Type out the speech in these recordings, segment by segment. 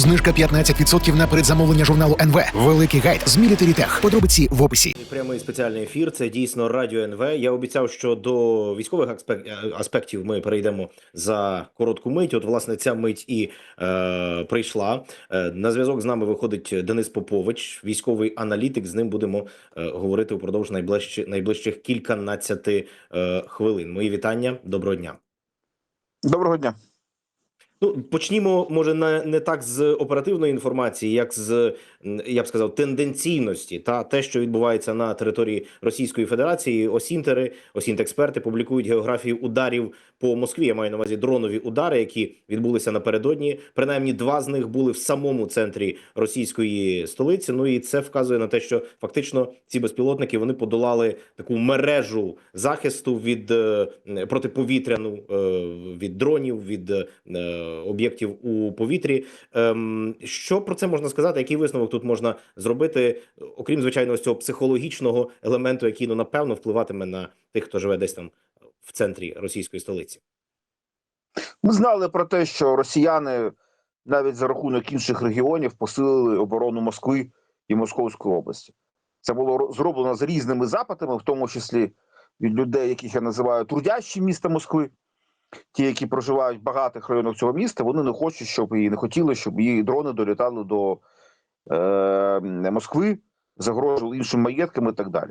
Знижка 15% на передзамовлення журналу НВ. Великий гайд з Military Tech. Подробиці в описі. Прямий спеціальний ефір. Це дійсно радіо НВ. Я обіцяв, що до військових е, аспектів ми перейдемо за коротку мить. От, власне, ця мить і е, прийшла. Е, на зв'язок з нами виходить Денис Попович, військовий аналітик. З ним будемо е, говорити упродовж найближчих найближчих кільканадцяти е, хвилин. Мої вітання. Доброго дня. Доброго дня. Ну, почнімо, може, не, не так з оперативної інформації, як з я б сказав, тенденційності та те, що відбувається на території Російської Федерації. Осінтери, осінтексперти публікують географію ударів по Москві. Я маю на увазі дронові удари, які відбулися напередодні. Принаймні, два з них були в самому центрі російської столиці. Ну і це вказує на те, що фактично ці безпілотники вони подолали таку мережу захисту від е, протиповітряну е, від дронів, від е, об'єктів у повітрі. Ем, Що про це можна сказати? Який висновок тут можна зробити, окрім звичайно, цього психологічного елементу, який ну напевно впливатиме на тих, хто живе десь там в центрі російської столиці? Ми знали про те, що росіяни навіть за рахунок інших регіонів посилили оборону Москви і Московської області. Це було зроблено з різними запитами, в тому числі від людей, яких я називаю трудящі міста Москви. Ті, які проживають в багатих районах цього міста, вони не хочуть, щоб і не хотіли, щоб її дрони долітали до е, Москви, загрожували іншим маєткам і так далі.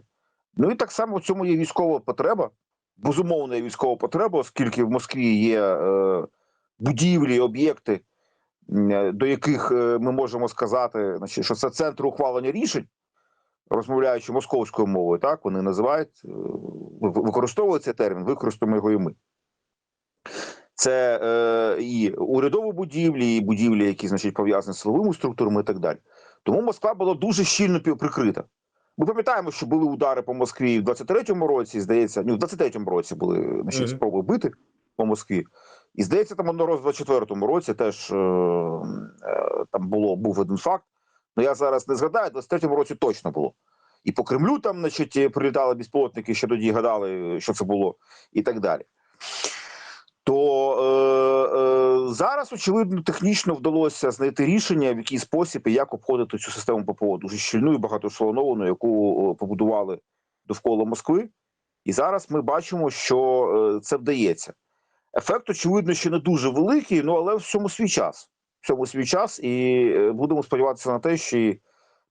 Ну і так само в цьому є військова потреба. Безумовно, є військова потреба, оскільки в Москві є е, будівлі, об'єкти, до яких е, ми можемо сказати, значить, що це центр ухвалення рішень, розмовляючи московською мовою, так вони називають, е, використовують цей термін, використаємо його і ми. Це е, і урядові будівлі, і будівлі, які значить пов'язані з силовими структурами і так далі. Тому Москва була дуже щільно прикрита. Ми пам'ятаємо, що були удари по Москві в 23-му році, здається, ну, в 23-му році були значить, Мгм. спроби бити по Москві. І здається, там одного разу в 24-му році теж е, е, там було, був один факт. Ну я зараз не згадаю, в 23-му році точно було. І по Кремлю там, значить, прилітали безпілотники, що тоді гадали, що це було, і так далі. То е, е, зараз, очевидно, технічно вдалося знайти рішення, в який спосіб і як обходити цю систему ППО, дуже щільну і багатошлановану, яку побудували довкола Москви. І зараз ми бачимо, що е, це вдається. Ефект, очевидно, ще не дуже великий, ну але в цьому свій час. В цьому свій час, і е, будемо сподіватися на те, що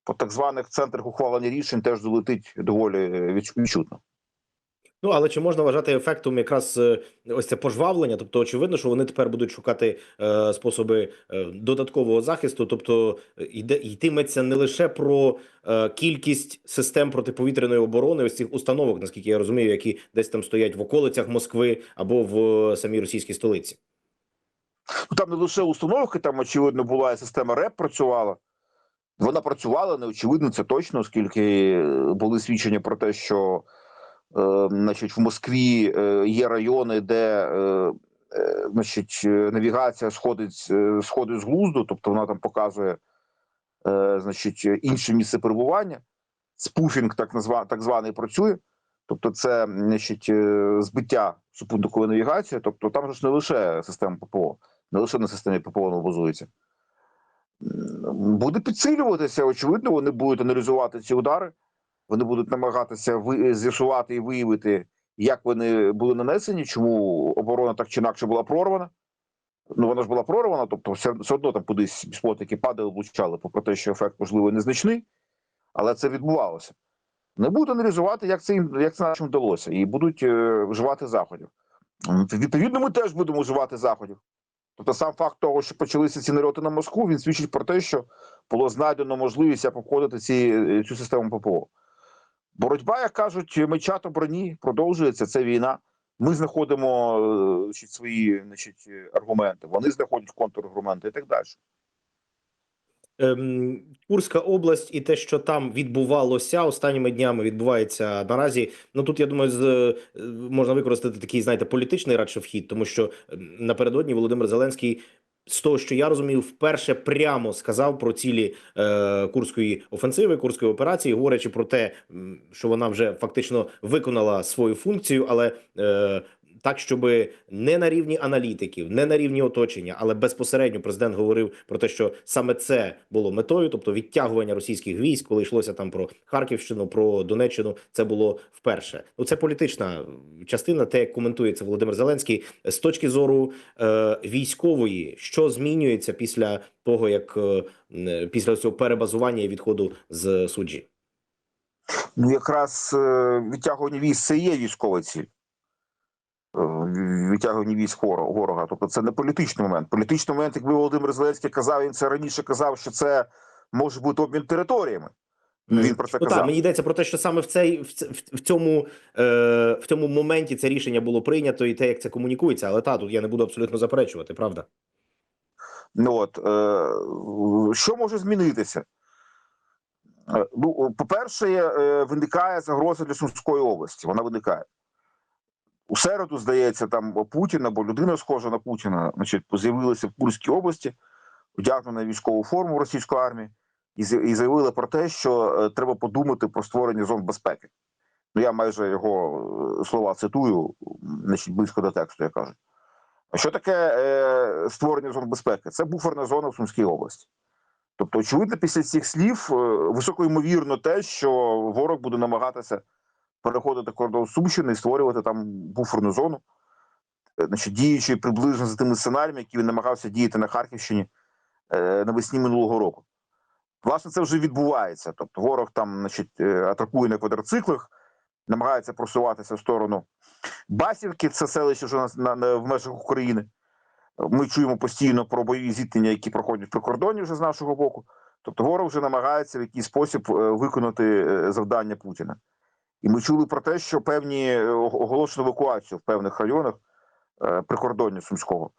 по так званих центрах ухвалення рішень теж долетить доволі е, відчутно. Ну але чи можна вважати ефектом якраз е, ось це пожвавлення? Тобто, очевидно, що вони тепер будуть шукати е, способи е, додаткового захисту, тобто е, йде йтиметься не лише про е, кількість систем протиповітряної оборони, ось цих установок, наскільки я розумію, які десь там стоять в околицях Москви або в е, самій російській столиці. Ну там не лише установки, там очевидно була і система РЕП працювала. Вона працювала, не очевидно, це точно, оскільки були свідчення про те, що значить, в Москві е, є райони, де е, е, значить, навігація сходить, сходить з глузду, тобто вона там показує значить, інше місце перебування. Спуфінг, так, назва, так званий, працює. Тобто, це значить, збиття супутникової навігації. Тобто, там ж не лише система ППО, не лише на системі ППО базується. Буде підсилюватися, очевидно, вони будуть аналізувати ці удари, вони будуть намагатися з'ясувати і виявити, як вони були нанесені, чому оборона так чи інакше була прорвана. Ну, вона ж була прорвана, тобто все, все одно там кудись безпілотники падали, влучали, попри те, що ефект, можливо, незначний, але це відбувалося. Не будуть аналізувати, як це їм як це нашим вдалося, і будуть е, вживати заходів. Відповідно, ми теж будемо вживати заходів. Тобто, сам факт того, що почалися ці нальоти на Москву, він свідчить про те, що було знайдено можливість обходити ці, е, цю систему ППО. Боротьба, як кажуть, мечато броні продовжується. Це війна. Ми знаходимо е, значить, свої значить, аргументи, вони знаходять контраргументи і так далі. Ем, Курська область і те, що там відбувалося останніми днями, відбувається наразі. Ну тут я думаю, з е, можна використати такий, знаєте, політичний радше вхід, тому що напередодні Володимир Зеленський. З того, що я розумію, вперше прямо сказав про цілі е, курської офенсиви, курської операції, говорячи про те, що вона вже фактично виконала свою функцію, але е, так, щоб не на рівні аналітиків, не на рівні оточення, але безпосередньо президент говорив про те, що саме це було метою, тобто відтягування російських військ, коли йшлося там про Харківщину, про Донеччину, це було вперше. Ну це політична частина, те, як коментується Володимир Зеленський з точки зору е, військової, що змінюється після того, як е, після цього перебазування і відходу з суджі. Ну, якраз е, відтягування військ це є військова ціль. Е, Відтягування військ ворога-. Тобто це не політичний момент. Політичний момент, якби Володимир Зеленський казав, він це раніше казав, що це може бути обмін територіями. Він про це Ну, казав. так, мені йдеться про те, що саме в цей в, в- в цьому е, в цьому моменті це рішення було прийнято, і те, як це комунікується. Але та тут я не буду абсолютно заперечувати, правда? Ну от е, що може змінитися? Е, Ну, по-перше, е, виникає загроза для Сумської області. Вона виникає. У середу, здається, там Путін або людина схожа на Путіна, значить, з'явилася в Курській області, одягнена в військову форму російської армії, і і заявили про те, що е, треба подумати про створення зон безпеки. Ну, я майже його е, слова цитую, значить, близько до тексту, я кажу. А що таке е, створення зон безпеки? Це буферна зона в Сумській області. Тобто, очевидно, після цих слів е, високо ймовірно те, що ворог буде намагатися переходити кордон Сумщини і створювати там буферну зону, е, значить, діючи приблизно за тими сценаріями, які він намагався діяти на Харківщині е, навесні минулого року. Власне, це вже відбувається. Тобто, ворог там, значить, е, атакує на квадроциклах, намагається просуватися в сторону Басівки, це селище вже на, на, на- в межах України. Ми чуємо постійно про бойові зіткнення, які проходять при кордоні вже з нашого боку. Тобто ворог вже намагається в якийсь спосіб виконати завдання Путіна. І ми чули про те, що певні е, оголошено евакуацію в певних районах е, прикордоння Сумського,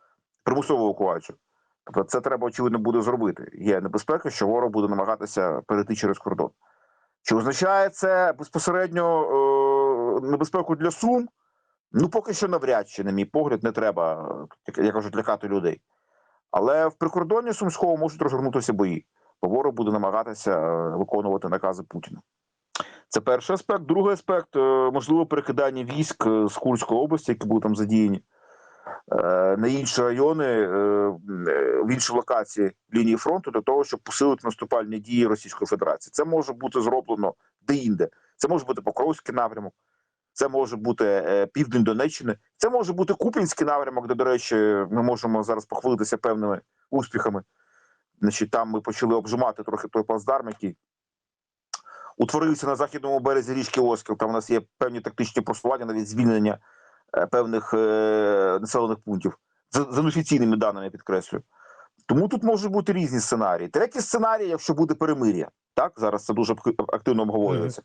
примусову евакуацію. Тобто, це треба очевидно буде зробити. Є небезпека, що ворог буде намагатися перейти через кордон. Чи означає це безпосередньо е, небезпеку для Сум? Ну, поки що навряд чи, на мій погляд, не треба, е, як кажуть, лякати людей. Але в прикордонні Сумського можуть розгорнутися бої, бо ворог буде намагатися виконувати накази Путіна. Це перший аспект. Другий аспект е, можливо перекидання військ е, з Курської області, які були там задіяні, е, на інші райони, в інші локації лінії фронту для того, щоб посилити наступальні дії Російської Федерації. Це може бути зроблено де-інде. Це може бути Покровський напрямок, це може бути південь Донеччини, це може бути Купінський напрямок, де, до речі, ми можемо зараз похвалитися певними успіхами. Значить, там ми почали обжимати трохи той плацдарм, який утворився на західному березі річки Оскіл. Там у нас є певні тактичні просування, навіть звільнення е, певних е, населених пунктів за, за неофіційними даними, підкреслюю. Тому тут можуть бути різні сценарії. Третій сценарій, якщо буде перемир'я, так зараз це дуже активно обговорюється.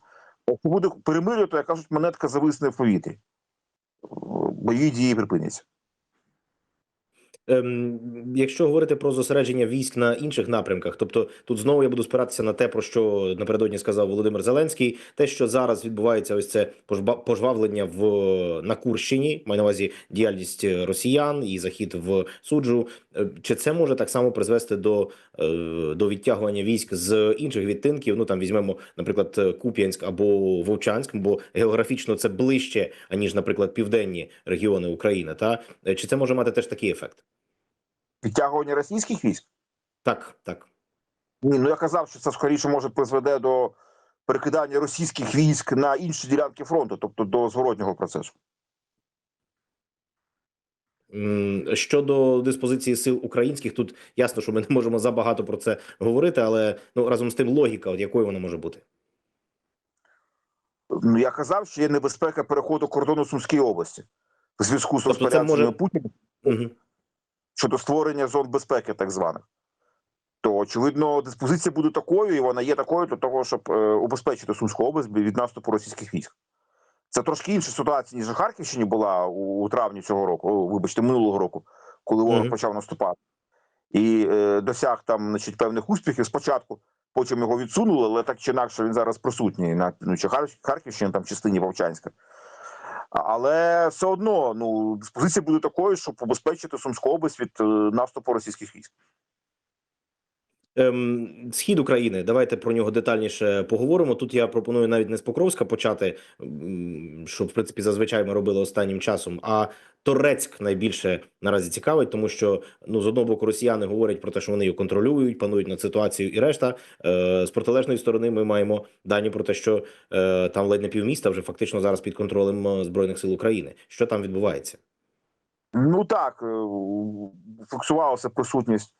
Якщо буде перемир'я, то як кажуть, монетка зависне в повітрі. Е, Бойові дії припиняться. Ем, якщо говорити про зосередження військ на інших напрямках, тобто тут знову я буду спиратися на те, про що напередодні сказав Володимир Зеленський, те, що зараз відбувається, ось це пожвавлення в на Курщині, маю на увазі діяльність росіян і захід в суджу. Е, Чи це може так само призвести до, е, до відтягування військ з інших відтинків? Ну там візьмемо, наприклад, Куп'янськ або Вовчанськ, бо географічно це ближче аніж, наприклад, південні регіони України. Та Е, чи це може мати теж такий ефект? Відтягування російських військ. Так, так. Ні, ну я казав, що це скоріше може призведе до перекидання російських військ на інші ділянки фронту, тобто до зворотнього процесу. Щодо диспозиції сил українських, тут ясно, що ми не можемо забагато про це говорити, але ну разом з тим логіка, от якою вона може бути. Ну я казав, що є небезпека переходу кордону Сумської області в зв'язку з Тобто це може- Путіна Угу. Щодо створення зон безпеки, так званих. То очевидно, диспозиція буде такою, і вона є такою для того, щоб е, убезпечити Сумську область від наступу російських військ. Це трошки інша ситуація, ніж на Харківщині була у, у травні цього року, о, вибачте, минулого року, коли ворог Мгм. почав наступати. І е, досяг там значить, певних успіхів спочатку, потім його відсунули, але так чи інакше він зараз присутній на ну, чи Харківщині, там частині Вовчанська. Але все одно ну, позиція буде такою, щоб убезпечити Сумську область від е, наступу російських військ. Ем, схід України, давайте про нього детальніше поговоримо. Тут я пропоную навіть не з Покровська почати, що в принципі зазвичай ми робили останнім часом. А Торецьк найбільше наразі цікавить, тому що ну з одного боку росіяни говорять про те, що вони його контролюють, панують над ситуацією і решта. Е, з протилежної сторони, ми маємо дані про те, що е, там ледь не півміста вже фактично зараз під контролем е, збройних сил України. Що там відбувається? Ну так, е, фіксувалася присутність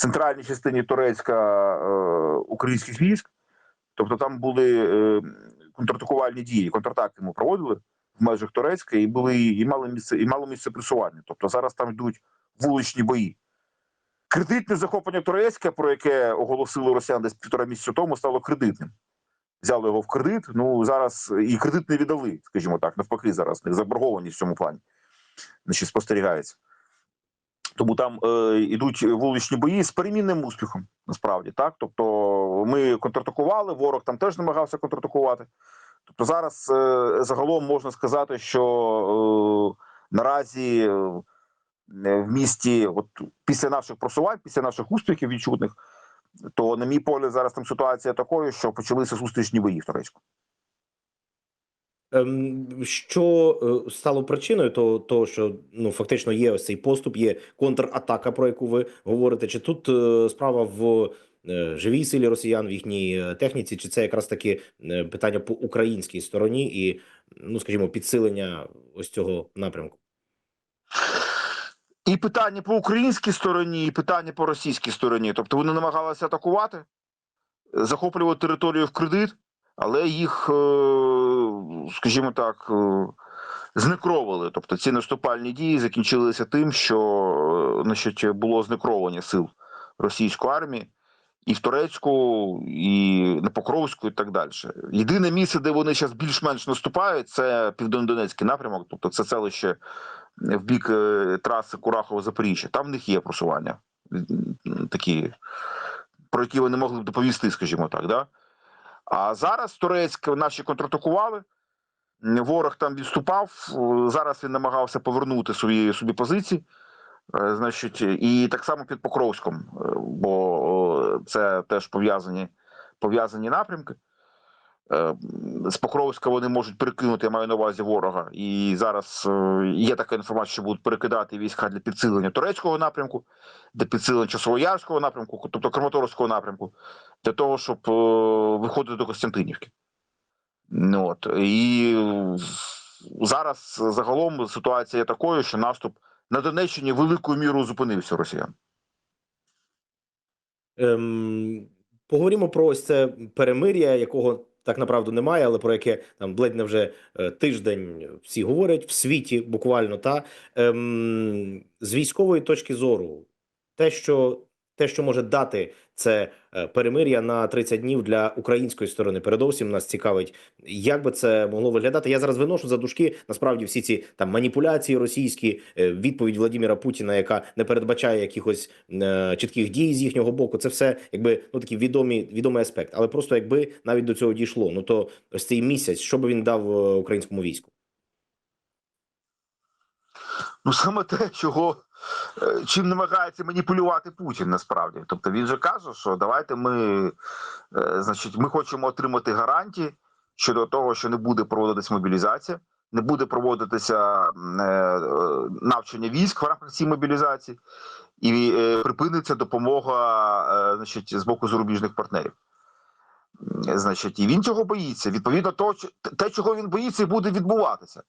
центральній частині Турецька е, українських військ. Тобто там були е, контратакувальні дії, контратаки ми проводили в межах Турецька, і були і мали місце, і мало місце пресування. Тобто зараз там йдуть вуличні бої. Кредитне захоплення Турецька, про яке оголосили росіяни десь півтора місяця тому, стало кредитним. Взяли його в кредит. Ну зараз і кредит не віддали, скажімо так, навпаки, зараз них заборгованість в цьому плані значить, спостерігається. Тому там е, йдуть вуличні бої з перемінним успіхом, насправді так. Тобто, ми контратакували, ворог там теж намагався контратакувати. Тобто, зараз е, загалом можна сказати, що е, наразі е, в місті, от після наших просувань, після наших успіхів відчутних, то, на мій погляд, зараз там ситуація такою, що почалися зустрічні бої в Турецьку. Ем, Що е, стало причиною того, того, що ну фактично є ось цей поступ, є контратака, про яку ви говорите? Чи тут е, справа в е, живій силі росіян, в їхній техніці, чи це якраз таки питання по українській стороні і, ну скажімо, підсилення ось цього напрямку? І питання по українській стороні, і питання по російській стороні. Тобто вони намагалися атакувати, захоплювати територію в кредит, але їх, е, скажімо так, е, знекровили. Тобто ці наступальні дії закінчилися тим, що е, значить, було знекровлення сил російської армії. І в Турецьку, і на Покровську, і так далі. Єдине місце, де вони зараз більш-менш наступають, це південнодонецький напрямок, тобто це селище в бік траси Курахово-Запоріжжя. Там в них є просування такі, про які вони могли б доповісти, скажімо так. Да? А зараз Турецьк наші контратакували. Ворог там відступав. е, Зараз він намагався повернути свої собі позиції. Е, Значить, і так само під Покровськом, е, бо це теж пов'язані пов'язані напрямки. Е, З Покровська вони можуть перекинути, я маю на увазі ворога. І зараз е, є така інформація, що будуть перекидати війська для підсилення турецького напрямку, для підсилення Часовоярського напрямку, тобто Краматорського напрямку, для того, щоб е, виходити до Костянтинівки. Ну, от. І зараз загалом ситуація такою, що наступ на Донеччині великою мірою зупинився росіян. Ем, поговоримо про ось це перемир'я, якого так направду немає, але про яке там ледь не вже е, тиждень всі говорять в світі, буквально та ем, з військової точки зору, те, що те, що може дати це е, перемир'я на 30 днів для української сторони, передовсім нас цікавить, як би це могло виглядати. Я зараз виношу за дужки насправді всі ці там маніпуляції російські, е, відповідь Владимира Путіна, яка не передбачає якихось е, чітких дій з їхнього боку. Це все якби ну такий відомий відомий аспект. Але просто якби навіть до цього дійшло, ну то ось цей місяць, що би він дав е, українському війську? Ну саме те, чого чим намагається маніпулювати Путін насправді. Тобто він же каже, що давайте ми, е, значить, ми хочемо отримати гарантії щодо того, що не буде проводитися мобілізація, не буде проводитися е, е, навчання військ в рамках цієї мобілізації, і е, припиниться допомога, е, значить, з боку зарубіжних партнерів. Значить, і він цього боїться. Відповідно, то, ч- те, чого він боїться, буде відбуватися.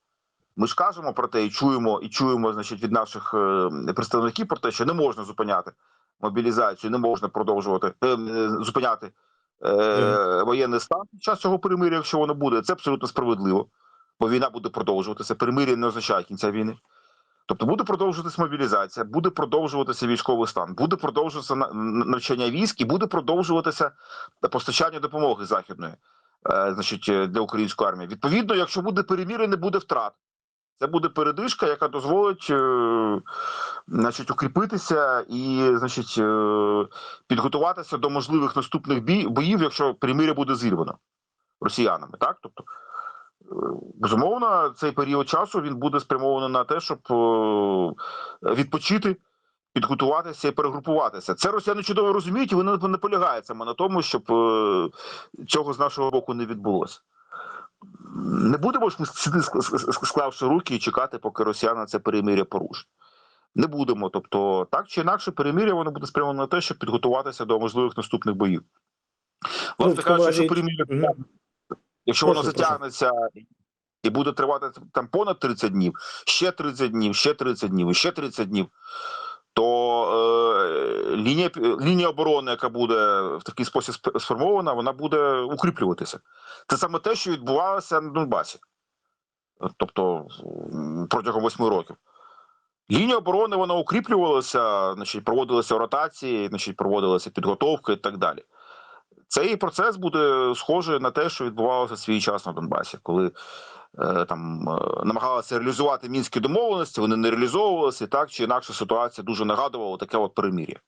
Ми ж кажемо про те і чуємо, і чуємо, значить, від наших е, представників про те, що не можна зупиняти мобілізацію, не можна продовжувати е, е, зупиняти е, воєнний стан під час цього перемир'я, якщо воно буде. Це абсолютно справедливо, бо війна буде продовжуватися. Перемир'я не означає кінця війни. Тобто буде продовжуватися мобілізація, буде продовжуватися військовий стан, буде продовжуватися на- на- навчання військ і буде продовжуватися постачання допомоги західної, е, значить, для української армії. Відповідно, якщо буде перемір'я, не буде втрат. Це буде передишка, яка дозволить е, значить, укріпитися і значить, е, підготуватися до можливих наступних бій, боїв, якщо перемир'я буде зірвано росіянами. Так? Тобто, е, безумовно, цей період часу він буде спрямований на те, щоб е, відпочити підготуватися і перегрупуватися. Це росіяни чудово розуміють, і вони наполягають саме на тому, щоб е, цього з нашого боку не відбулося. Не будемо ж склавши руки і чекати, поки росіяни це перемир'я порушать. Не будемо. Тобто, так чи інакше, перемир'я воно буде спрямовано на те, щоб підготуватися до можливих наступних боїв. Ну, Власне в кажучи, разі- перемир'я Якщо воно прошу. затягнеться і буде тривати там понад 30 днів, ще 30 днів, ще 30 днів, ще 30 днів, то е, лінія, лінія оборони, яка буде в такий спосіб сформована, вона буде укріплюватися. Це саме те, що відбувалося на Донбасі, тобто протягом восьми років. Лінія оборони вона укріплювалася, значить, проводилися ротації, значить, проводилася підготовка і так далі. Цей процес буде схожий на те, що відбувалося свій час на Донбасі, коли там е, намагалися реалізувати мінські домовленості, вони не реалізовувалися, і так чи інакше ситуація дуже нагадувала таке от перемір'я.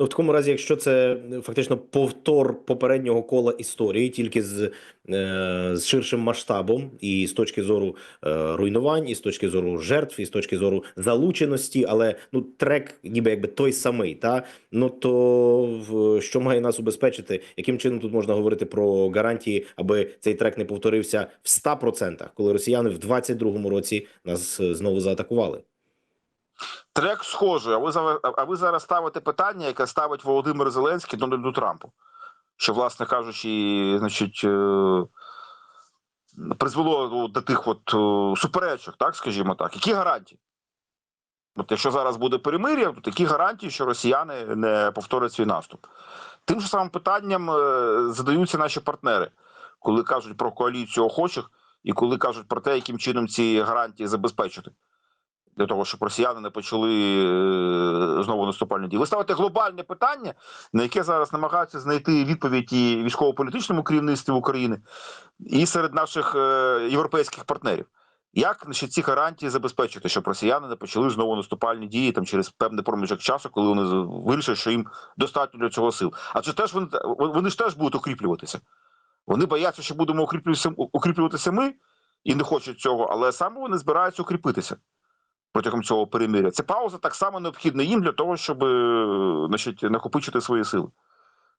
Ну, в такому разі, якщо це е, фактично повтор попереднього кола історії, тільки з, е, з ширшим масштабом, і з точки зору е, руйнувань, і з точки зору жертв, і з точки зору залученості, але ну трек, ніби якби той самий, та ну то в що має нас убезпечити, яким чином тут можна говорити про гарантії, аби цей трек не повторився в 100%, коли росіяни в 22-му році нас е, знову заатакували. Трек схожий, а ви а ви зараз ставите питання, яке ставить Володимир Зеленський Дональду Трампу, що, власне кажучи, значить, е, призвело до тих от е, суперечок, так скажімо так. Які гарантії? От якщо зараз буде перемир'я, то такі гарантії, що росіяни не повторять свій наступ. Тим же самим питанням е, задаються наші партнери, коли кажуть про коаліцію охочих і коли кажуть про те, яким чином ці гарантії забезпечити для того, щоб росіяни не почали е, знову наступальні дії. Ви ставите глобальне питання, на яке зараз намагаються знайти відповідь і військово-політичному керівництві України, і серед наших е, європейських партнерів. Як значить, ці гарантії забезпечити, щоб росіяни не почали знову наступальні дії там через певний проміжок часу, коли вони вирішать, що їм достатньо для цього сил? А це теж вони, вони ж теж будуть укріплюватися. Вони бояться, що будемо укріплюватися, укріплюватися ми і не хочуть цього, але саме вони збираються укріпитися протягом цього перемиря. Ця пауза так само необхідна їм для того, щоб е, значить, накопичити свої сили.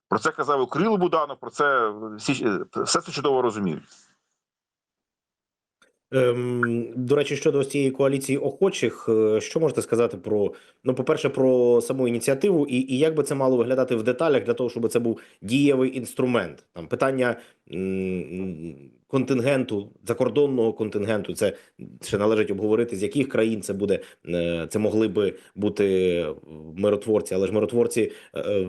Про це казав і Кирило Буданов, про це всі е, все це чудово розуміють. Ем, до речі, щодо ось цієї коаліції охочих, е, що можете сказати про ну, по-перше, про саму ініціативу, і, і як би це мало виглядати в деталях для того, щоб це був дієвий інструмент? Там питання контингенту, закордонного контингенту, це ще належить обговорити, з яких країн це буде. Е, Це могли би бути миротворці, але ж миротворці е,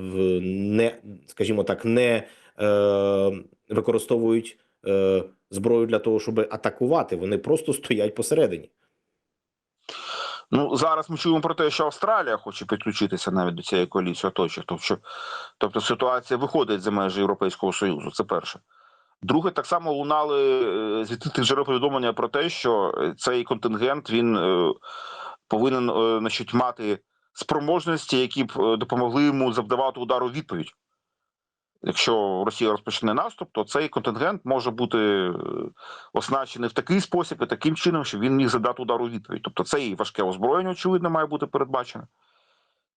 не, скажімо так, не е, використовують. е, зброю для того, щоб атакувати. Вони просто стоять посередині. Ну зараз ми чуємо про те, що Австралія хоче підключитися навіть до цієї коаліції оточих. Тобто, тобто ситуація виходить за межі Європейського Союзу. Це перше. Друге, так само лунали е, з відкритих джерел повідомлення про те, що е, цей контингент він е, повинен значить, мати спроможності, які б допомогли йому завдавати удару відповідь. Якщо Росія розпочне наступ, то цей контингент може бути е, оснащений в такий спосіб і таким чином, щоб він міг задати удар у відповідь. Тобто це і важке озброєння, очевидно, має бути передбачено,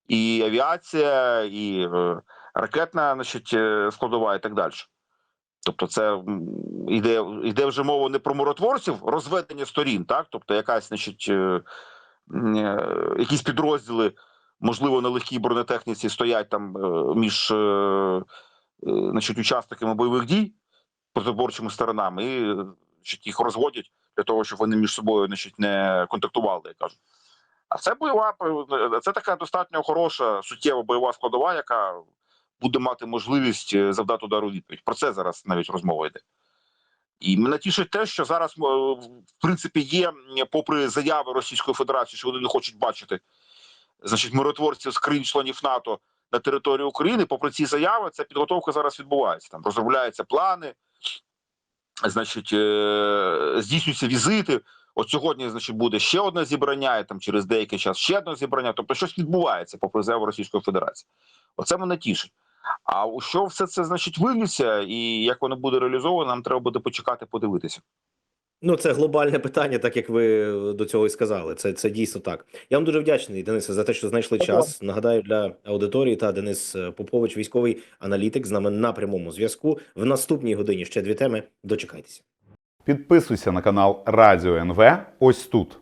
і авіація, і е, ракетна значить, е, складова, і так далі. Тобто, це йде, йде вже мова не про миротворців, розведення сторін, так? Тобто, якась, значить, якісь підрозділи, можливо, на легкій бронетехніці стоять там між значить, учасниками бойових дій протиборчими сторонами, і е, значить, їх розводять для того, щоб вони між собою значить, не контактували, як кажуть. А це бойова е, це така достатньо хороша суттєва бойова складова, яка буде мати можливість е, завдати удару відповідь. Про це зараз навіть розмова йде. І мене тішить те, що зараз е, в принципі є, попри заяви Російської Федерації, що вони не хочуть бачити значить, миротворців з країн-членів НАТО на території України. Попри ці заяви, ця підготовка зараз відбувається. Там розробляються плани, значить, е, здійснюються візити. От сьогодні, значить, буде ще одне зібрання, і там через деякий час ще одне зібрання. Тобто, щось відбувається попри заяву Російської Федерації. Оце мене тішить. А у що все це значить виліться, і як воно буде реалізовано, нам треба буде почекати, подивитися. Ну, це глобальне питання, так як ви до цього і сказали. Це, це дійсно так. Я вам дуже вдячний, Денисе, за те, що знайшли час. Нагадаю для аудиторії та Денис е, Попович, військовий аналітик, з нами на прямому зв'язку. В наступній годині ще дві теми. Дочекайтеся. Підписуйся на канал Радіо НВ ось тут.